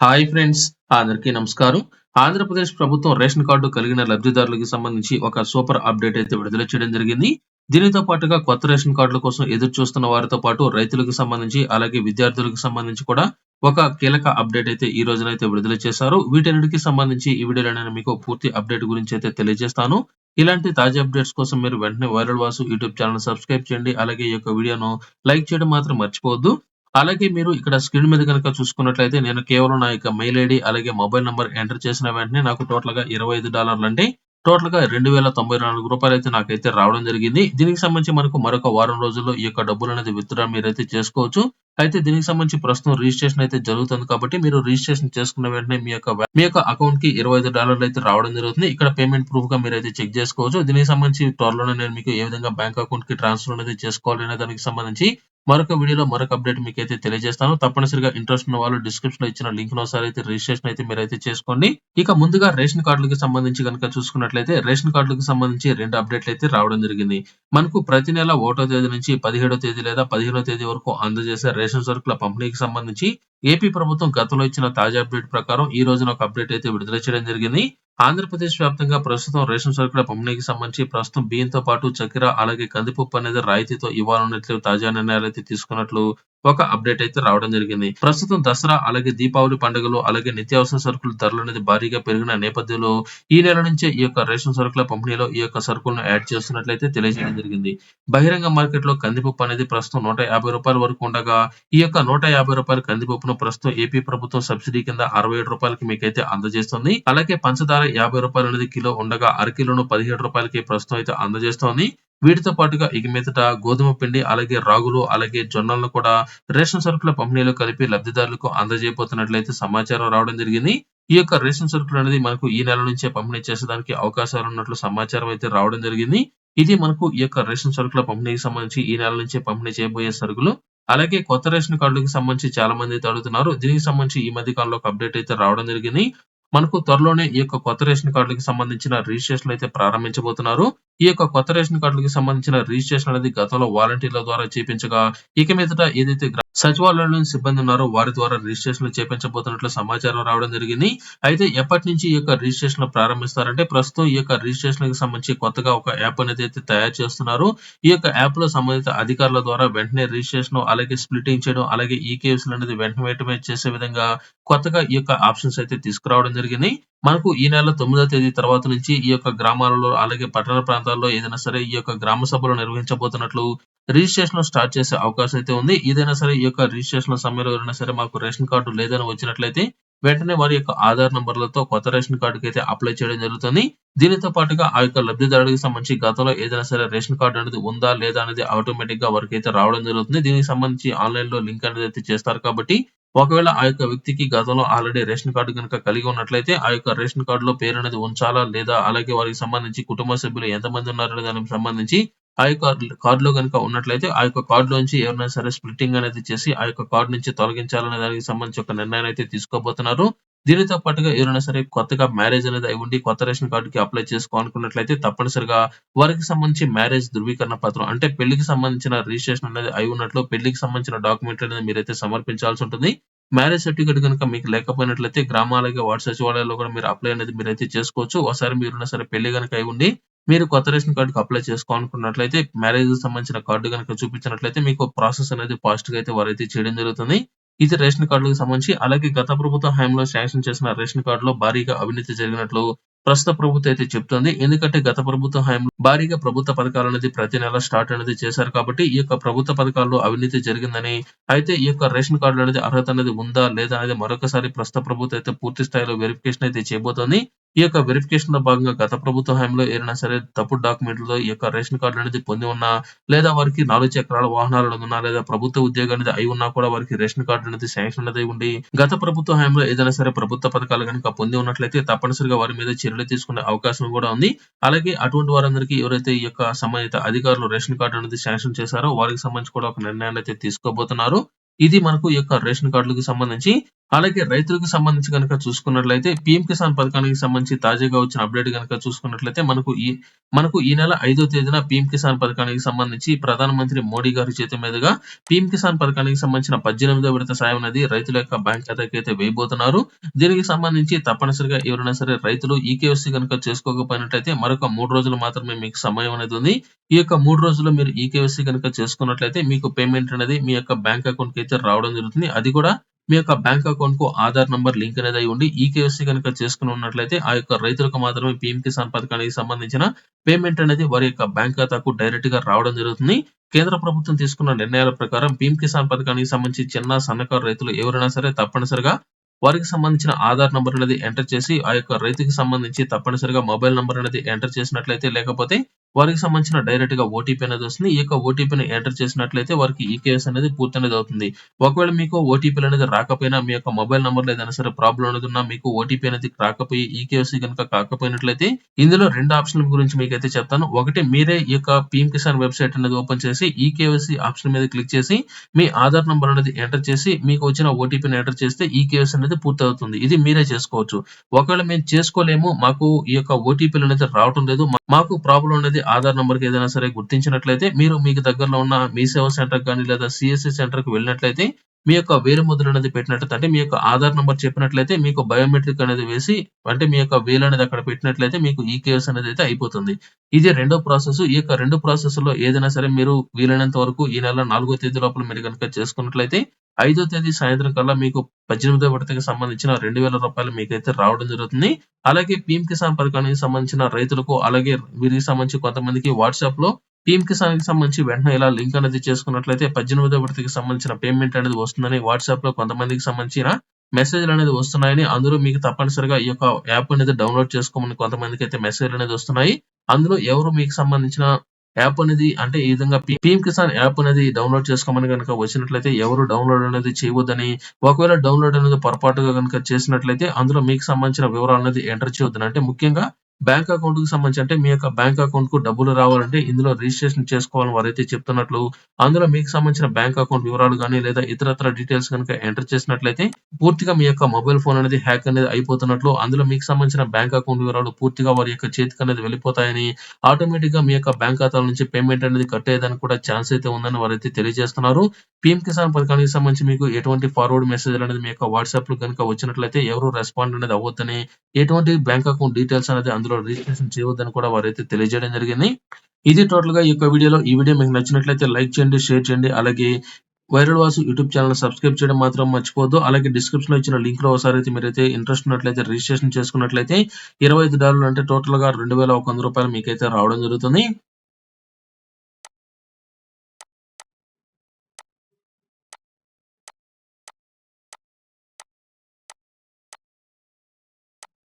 Hi friends అందరికీ నమస్కారం. ఆంధ్రప్రదేశ్ ప్రభుత్వం రేషన్ కార్డు కలిగిన లబ్ధిదారులకు సంబంధించి ఒక సూపర్ అప్డేట్ అయితే విడుదల చేయడం జరిగింది. దీనితో పాటుగా కొత్త రేషన్ కార్డుల కోసం ఎదురు చూస్తున్న వారితో పాటు రైతులకు సంబంధించి అలాగే విద్యార్థులకు సంబంధించి కూడా ఒక కీలక అప్డేట్ అయితే ఈ రోజున అయితే విడుదల చేశారు. వీటన్నిటికి సంబంధించి ఈ వీడియోలో నేను మీకు పూర్తి అప్డేట్ గురించి అయితే తెలియజేస్తాను. ఇలాంటి తాజా అప్డేట్స్ కోసం మీరు వెంటనే viral Vasu YouTube channel subscribe చేయండి. అలాగే ఈ యొక్క వీడియోను లైక్ చేయడం మాత్రం మర్చిపోవద్దు. అలాగే మీరు ఇక్కడ స్క్రీన్ మీద కనుక చూసుకున్నట్లయితే నేను కేవలం నా యొక్క మెయిల్ ఐడి అలాగే మొబైల్ నంబర్ ఎంటర్ చేసిన వెంటనే నాకు టోటల్గా ఇరవై ఐదు డాలర్లు అంటే టోటల్గా రెండు వేల తొంభై నాలుగు రూపాయలు అయితే నాకైతే రావడం జరిగింది. దీనికి సంబంధించి మనకు మరొక వారం రోజుల్లో ఈ యొక్క డబ్బులు అనేది విత్డ్రా మీరైతే చేసుకోవచ్చు. అయితే దీనికి సంబంధించి ప్రస్తుతం రిజిస్ట్రేషన్ అయితే జరుగుతుంది కాబట్టి మీరు రిజిస్ట్రేషన్ చేసుకున్న వెంటనే మీ యొక్క మీ యొక్క అకౌంట్కి ఇరవై ఐదు డాలర్లు అయితే రావడం జరుగుతుంది. ఇక్కడ పేమెంట్ ప్రూఫ్గా మీరు అయితే చెక్ చేసుకోవచ్చు. దీనికి సంబంధించి త్వరలోనే నేను మీకు ఏ విధంగా బ్యాంక్ అకౌంట్కి ట్రాన్స్ఫర్ అనేది చేసుకోవాలి అనే దానికి సంబంధించి మరొక వీడియోలో మరొక అప్డేట్ మీకు అయితే తెలియజేస్తాను. తప్పనిసరిగా ఇంట్రెస్ట్ ఉన్న వాళ్ళు డిస్క్రిప్షన్లో ఇచ్చిన లింక్ ఒకసారి అయితే రిజిస్ట్రేషన్ అయితే మీరు అయితే చేసుకోండి. ఇక ముందుగా రేషన్ కార్డులకు సంబంధించి కనుక చూసుకున్నట్లయితే రేషన్ కార్డులకు సంబంధించి రెండు అప్డేట్లు అయితే రావడం జరిగింది. మనకు ప్రతి నెల ఒకటో తేదీ నుంచి పదిహేడో తేదీ లేదా పదిహేనో తేదీ వరకు అందజేసే రేషన్ సరుకుల పంపిణీకి సంబంధించి ఏపీ ప్రభుత్వం గతంలో ఇచ్చిన తాజా అప్డేట్ ప్రకారం ఈ రోజున ఒక అప్డేట్ అయితే విడుదల చేయడం జరిగింది. ఆంధ్రప్రదేశ్ వ్యాప్తంగా ప్రస్తుతం రేషన్ సరుకుల పంపిణీకి సంబంధించి ప్రస్తుతం బియ్యంతో పాటు చక్కెర అలాగే కందిపప్పు అనేది రాయితీతో ఇవ్వాలన్నట్లు తాజా నిర్ణయాలు అయితే తీసుకున్నట్లు ఒక అప్డేట్ అయితే రావడం జరిగింది. ప్రస్తుతం దసరా అలాగే దీపావళి పండుగలు అలాగే నిత్యావసర సరుకుల ధరలు అనేది భారీగా పెరిగిన నేపథ్యంలో ఈ నెల నుంచే ఈ యొక్క రేషన్ సరుకుల పంపిణీలో ఈ యొక్క సరుకులను యాడ్ చేస్తున్నట్లయితే తెలియజేయడం జరిగింది. బహిరంగ మార్కెట్లో కందిపప్పు అనేది ప్రస్తుతం నూట యాభై రూపాయల వరకు ఉండగా ఈ యొక్క నూట యాభై రూపాయల కందిపప్పును ప్రస్తుతం ఏపీ ప్రభుత్వం సబ్సిడీ కింద అరవై ఏడు రూపాయలకి మీకైతే అందజేస్తుంది. అలాగే పంచదార యాభై రూపాయలు అనేది కిలో ఉండగా అరకిలోను పదిహేడు రూపాయలకి ప్రస్తుతం అయితే అందజేస్తోంది. వీటితో పాటుగా ఇక మీదట గోధుమ పిండి అలాగే రాగులు అలాగే జొన్నలను కూడా రేషన్ సరుకుల పంపిణీలో కలిపి లబ్ధిదారులకు అందజేయబోతున్నట్లయితే సమాచారం రావడం జరిగింది. ఈ యొక్క రేషన్ సరుకులు అనేది మనకు ఈ నెల నుంచే పంపిణీ చేసేదానికి అవకాశాలు ఉన్నట్లు సమాచారం అయితే రావడం జరిగింది. ఇది మనకు ఈ యొక్క రేషన్ సరుకుల పంపిణీకి సంబంధించి ఈ నెల నుంచే పంపిణీ చేయబోయే సరుకులు. అలాగే కొత్త రేషన్ కార్డులకు సంబంధించి చాలా మంది అయితే అడుగుతున్నారు దీనికి సంబంధించి ఈ మధ్య కాలంలో ఒక అప్డేట్ అయితే రావడం జరిగింది. మనకు త్వరలోనే ఈ యొక్క కొత్త రేషన్ కార్డులకు సంబంధించిన రిజిస్ట్రేషన్ అయితే ప్రారంభించబోతున్నారు. ఈ యొక్క కొత్త రేషన్ కార్డులకు సంబంధించిన రిజిస్ట్రేషన్ అనేది గతంలో వాలంటీర్ల ద్వారా చేపించగా ఇక మీదట ఏదైతే సచివాలయంలోని సిబ్బంది ఉన్నారో. వారి ద్వారా రిజిస్ట్రేషన్ చేపించబోతున్నట్లు సమాచారం రావడం జరిగింది. అయితే ఎప్పటి నుంచి ఈ యొక్క రిజిస్ట్రేషన్ ప్రారంభిస్తారంటే ప్రస్తుతం ఈ యొక్క రిజిస్ట్రేషన్కి సంబంధించి కొత్తగా ఒక యాప్ అనేది అయితే తయారు చేస్తున్నారు. ఈ యొక్క యాప్లో సంబంధిత అధికారుల ద్వారా వెంటనే రిజిస్ట్రేషన్ అలాగే స్ప్లిటింగ్ చేయడం అలాగే ఈ కేసులు అనేది వెంటనే వెంటనే చేసే విధంగా కొత్తగా ఈ యొక్క ఆప్షన్స్ అయితే తీసుకురావడం జరిగింది. మనకు ఈ నెల తొమ్మిదో తేదీ తర్వాత నుంచి ఈ యొక్క గ్రామాలలో అలాగే పట్టణ ప్రాంతాల్లో ఏదైనా సరే ఈ యొక్క గ్రామ సభలు నిర్వహించబోతున్నట్లు రిజిస్ట్రేషన్ స్టార్ట్ చేసే అవకాశం అయితే ఉంది. ఏదైనా సరే ఈ యొక్క రిజిస్ట్రేషన్ సమయంలో ఎవరైనా సరే మాకు రేషన్ కార్డు లేదని వచ్చినట్లయితే వెంటనే వారి యొక్క ఆధార్ నంబర్లతో కొత్త రేషన్ కార్డుకి అయితే అప్లై చేయడం జరుగుతుంది. దీనితో పాటుగా ఆ యొక్క లబ్ధిదారుడికి సంబంధించి గతంలో ఏదైనా సరే రేషన్ కార్డు అనేది ఉందా లేదా అనేది ఆటోమేటిక్గా వారికి అయితే రావడం జరుగుతుంది. దీనికి సంబంధించి ఆన్లైన్లో లింక్ అనేది అయితే చేస్తారు కాబట్టి ఒకవేళ ఆ యొక్క వ్యక్తికి గతంలో ఆల్రెడీ రేషన్ కార్డు కనుక కలిగి ఉన్నట్లయితే ఆ యొక్క రేషన్ కార్డులో పేరు అనేది ఉంచాలా లేదా అలాగే వారికి సంబంధించి కుటుంబ సభ్యులు ఎంతమంది ఉన్నారనే దానికి సంబంధించి ఆ యొక్క కార్డులో కనుక ఉన్నట్లయితే ఆ యొక్క కార్డు నుంచి ఎవరైనా సరే స్ప్లిట్టింగ్ అనేది చేసి ఆ యొక్క కార్డు నుంచి తొలగించాలనే దానికి సంబంధించి ఒక నిర్ణయం అయితే తీసుకోబోతున్నారు. దీనితో పాటుగా ఎవరైనా సరే కొత్తగా మ్యారేజ్ అనేది అయి ఉండి కొత్త రేషన్ కార్డుకి అప్లై చేసుకోవాలనుకున్నట్లయితే తప్పనిసరిగా వారికి సంబంధించి మ్యారేజ్ ధృవీకరణ పత్రం అంటే పెళ్ళికి సంబంధించిన రిజిస్ట్రేషన్ అనేది అయి ఉన్నట్లు పెళ్ళికి సంబంధించిన డాక్యుమెంట్లు అనేది మీరైతే సమర్పించాల్సి ఉంటుంది. మ్యారేజ్ సర్టిఫికేట్ కనుక మీకు లేకపోయినట్లయితే గ్రామాలకి వార్డు సచివాలయాల్లో కూడా మీరు అప్లై అనేది మీరైతే చేసుకోవచ్చు. ఒకసారి మీరు సరే పెళ్ళి కనుక అయి ఉండి మీరు కొత్త రేషన్ కార్డుకి అప్లై చేసుకోవాలనుకున్నట్లయితే మ్యారేజ్ సంబంధించిన కార్డు కనుక చూపించినట్లయితే మీకు ప్రాసెస్ అనేది ఫాస్ట్గా అయితే వారైతే చేయడం జరుగుతుంది. ఇది రేషన్ కార్డులకు సంబంధించి అలాగే గత ప్రభుత్వ హయాంలో శాంక్షన్ చేసిన రేషన్ కార్డులో భారీగా అవినీతి జరిగినట్లు ప్రస్తుత ప్రభుత్వం అయితే చెప్తుంది. ఎందుకంటే గత ప్రభుత్వ హయాంలో భారీగా ప్రభుత్వ పథకాలు అనేది ప్రతి నెల స్టార్ట్ అనేది చేశారు కాబట్టి ఈ యొక్క ప్రభుత్వ పథకాల్లో అవినీతి జరిగిందని అయితే ఈ యొక్క రేషన్ కార్డు అనేది అర్హత అనేది ఉందా లేదా అనేది మరొకసారి ప్రస్తుత ప్రభుత్వం అయితే పూర్తి స్థాయిలో వెరిఫికేషన్ అయితే చేయబోతోంది. ఈ యొక్క వెరిఫికేషన్లో భాగంగా గత ప్రభుత్వ హయాంలో ఏదైనా సరే తప్పుడు డాక్యుమెంట్లతో ఈ యొక్క రేషన్ కార్డు అనేది పొంది ఉన్నా లేదా వారికి నాలుగు చక్రాల వాహనాలు ఉన్నా లేదా ప్రభుత్వ ఉద్యోగం అనేది అయి ఉన్నా కూడా వారికి రేషన్ కార్డు అనేది శాంక్షన్ అనేది ఉండి గత ప్రభుత్వ హయాంలో ఏదైనా సరే ప్రభుత్వ పథకాలు కనుక పొంది ఉన్నట్లయితే తప్పనిసరిగా వారి మీద చర్యలు తీసుకునే అవకాశం కూడా ఉంది. అలాగే అటువంటి వారందరికీ ఎవరైతే ఈ యొక్క సంబంధిత అధికారులు రేషన్ కార్డు అనేది శాంక్షన్ చేశారో వారికి సంబంధించి కూడా ఒక నిర్ణయాన్ని అయితే తీసుకోబోతున్నారు. ఇది మనకు ఈ యొక్క రేషన్ కార్డులకు సంబంధించి అలాగే రైతులకు సంబంధించి కనుక చూసుకున్నట్లయితే పిఎం కిసాన్ పథకానికి సంబంధించి తాజాగా వచ్చిన అప్డేట్ కనుక చూసుకున్నట్లయితే మనకు ఈ మనకు ఈ నెల ఐదో తేదీన పిఎం కిసాన్ పథకానికి సంబంధించి ప్రధానమంత్రి మోడీ గారి చేతి మీదుగా పిఎం కిసాన్ పథకానికి సంబంధించిన పద్దెనిమిదో విడత సాయం అనేది రైతుల యొక్క బ్యాంక్ ఖాతాకి అయితే వేయబోతున్నారు. దీనికి సంబంధించి తప్పనిసరిగా ఎవరైనా సరే రైతులు ఈకేఎస్సీ కనుక చేసుకోకపోయినట్లయితే మరొక మూడు రోజులు మాత్రమే మీకు సమయం అనేది ఉంది. ఈ యొక్క మూడు రోజుల్లో మీరు ఈకేఎస్సీ కనుక చేసుకున్నట్లయితే మీకు పేమెంట్ అనేది మీ యొక్క బ్యాంక్ అకౌంట్కి అయితే రావడం జరుగుతుంది. అది కూడా మీ యొక్క బ్యాంక్ అకౌంట్కు ఆధార్ నంబర్ లింక్ అనేది అయి ఉండి ఈ ఈకేఎస్సీ కనుక చేసుకుని ఉన్నట్లయితే ఆ యొక్క రైతులకు మాత్రమే పీఎం కిసాన్ పథకానికి సంబంధించిన పేమెంట్ అనేది వారి యొక్క బ్యాంక్ ఖాతాకు డైరెక్ట్గా రావడం జరుగుతుంది. కేంద్ర ప్రభుత్వం తీసుకున్న నిర్ణయాల ప్రకారం పీఎం కిసాన్ పథకానికి సంబంధించి చిన్న సన్నకారు రైతులు ఎవరైనా సరే తప్పనిసరిగా వారికి సంబంధించిన ఆధార్ నంబర్ అనేది ఎంటర్ చేసి ఆ యొక్క రైతుకి సంబంధించి తప్పనిసరిగా మొబైల్ నంబర్ అనేది ఎంటర్ చేసినట్లయితే లేకపోతే వారికి సంబంధించిన డైరెక్ట్గా ఓటీపీ అనేది వస్తుంది. ఈ యొక్క ఓటీపీని ఎంటర్ చేసినట్లయితే వారికి ఈకేఎస్ అనేది పూర్తి అనేది అవుతుంది. ఒకవేళ మీకు ఓటీపీలు అనేది రాకపోయినా మీ యొక్క మొబైల్ నెంబర్లో ఏదైనా సరే ప్రాబ్లం అనేది ఉన్నా మీకు ఓటీపీ అనేది రాకపోయి ఈకేఎస్సీ కనుక కాకపోయినట్లయితే ఇందులో రెండు ఆప్షన్ల గురించి మీకు అయితే చెప్తాను. ఒకటి మీరే ఈ యొక్క పీఎం కిసాన్ వెబ్సైట్ అనేది ఓపెన్ చేసి ఈకేఎస్సీ ఆప్షన్ మీద క్లిక్ చేసి మీ ఆధార్ నంబర్ అనేది ఎంటర్ చేసి మీకు వచ్చిన ఓటీపీని ఎంటర్ చేస్తే ఈకేఎస్ అనేది పూర్తి అవుతుంది ఇది మీరే చేసుకోవచ్చు. ఒకవేళ మేము చేసుకోలేము మాకు ఈ యొక్క ఓటీపీలు అనేది రావటం లేదు మాకు ప్రాబ్లం అనేది ఆధార్ నంబర్కి ఏదైనా సరే గుర్తించినట్లయితే మీరు మీకు దగ్గరలో ఉన్న మీ సేవ సెంటర్ కానీ లేదా సిఎస్సి సెంటర్కి వెళ్ళినట్లయితే మీ యొక్క వేలు ముద్ర అనేది పెట్టినట్లయితే అంటే మీ యొక్క ఆధార్ నంబర్ చెప్పినట్లయితే మీకు బయోమెట్రిక్ అనేది వేసి అంటే మీ యొక్క వేలు అనేది అక్కడ పెట్టినట్లయితే మీకు ఈకేఎస్ అనేది అయితే అయిపోతుంది. ఇది రెండో ప్రాసెస్. ఈ యొక్క రెండు ప్రాసెస్లో ఏదైనా సరే మీరు వీలైనంత వరకు ఈ నెల నాలుగో తేదీ లోపల మీరు కనుక చేసుకున్నట్లయితే ఐదో తేదీ సాయంత్రం కల్లా మీకు పద్దెనిమిదో విడతకి సంబంధించిన రెండు వేల రూపాయలు మీకైతే రావడం జరుగుతుంది. అలాగే పీఎం కిసాన్ పథకానికి సంబంధించిన రైతులకు అలాగే వీరికి సంబంధించి కొంతమందికి వాట్సాప్లో పీఎం కిసాన్కి సంబంధించి వెంటనే ఇలా లింక్ అనేది చేసుకున్నట్లయితే పద్దెనిమిదో విడతకి సంబంధించిన పేమెంట్ అనేది వస్తుందని వాట్సాప్లో కొంతమందికి సంబంధించిన మెసేజ్లు అనేది వస్తున్నాయని అందులో మీకు తప్పనిసరిగా ఈ యొక్క యాప్ అనేది డౌన్లోడ్ చేసుకోమని కొంతమందికి అయితే మెసేజ్లు అనేది వస్తున్నాయి. అందులో ఎవరు మీకు సంబంధించిన యాప్ అనేది అంటే ఈ విధంగా పిఎం కిసాన్ యాప్ అనేది డౌన్లోడ్ చేసుకోమని కనుక వచ్చినట్లయితే ఎవరు డౌన్లోడ్ అనేది చేయవద్దని ఒకవేళ డౌన్లోడ్ అనేది పొరపాటుగా కనుక చేసినట్లయితే అందులో మీకు సంబంధించిన వివరాలు అనేది ఎంటర్ చేయొద్దని అంటే ముఖ్యంగా బ్యాంక్ అకౌంట్కి సంబంధించి అంటే మీ యొక్క బ్యాంక్ అకౌంట్కు డబ్బులు రావాలంటే ఇందులో రిజిస్ట్రేషన్ చేసుకోవాలని వారైతే చెప్తున్నట్లు అందులో మీకు సంబంధించిన బ్యాంక్ అకౌంట్ వివరాలు కానీ లేదా ఇతరత్ర డీటెయిల్స్ కనుక ఎంటర్ చేసినట్లయితే పూర్తిగా మీ యొక్క మొబైల్ ఫోన్ అనేది హ్యాక్ అనేది అయిపోతున్నట్లు అందులో మీకు సంబంధించిన బ్యాంక్ అకౌంట్ వివరాలు పూర్తిగా వారి యొక్క చేతికి అనేది వెళ్ళిపోతాయని ఆటోమేటిక్గా మీ యొక్క బ్యాంక్ ఖాతాల నుంచి పేమెంట్ అనేది కట్ అయ్యేదానికి కూడా ఛాన్స్ అయితే ఉందని వారైతే తెలియజేస్తున్నారు. పిఎం కిసాన్ పథకానికి సంబంధించి మీకు ఎటువంటి ఫార్వర్డ్ మెసేజ్ అనేది మీ యొక్క వాట్సాప్లో కనుక వచ్చినట్లయితే ఎవరు రెస్పాండ్ అనేది అవ్వద్దని ఎటువంటి బ్యాంక్ అకౌంట్ డీటెయిల్స్ అనేది అందులో రిజిస్ట్రేషన్ చేయవద్దని కూడా వారైతే తెలియజేయడం జరిగింది. ఇది టోటల్గా ఈ యొక్క వీడియోలో ఈ వీడియో మీకు నచ్చినట్లయితే లైక్ చేయండి షేర్ చేయండి అలాగే viral Vasu YouTube channel subscribe చేయడం మాత్రం మర్చిపోవద్దు. అలాగే డిస్క్రిప్షన్లో ఇచ్చిన లింక్లో ఒకసారి అయితే మీరైతే ఇంట్రెస్ట్ ఉన్నట్లయితే రిజిస్ట్రేషన్ చేసుకున్నట్లయితే ఇరవై ఐదు డాలర్లు అంటే టోటల్గా రెండు వేల ఒక వంద రూపాయలు మీకైతే రావడం జరుగుతుంది.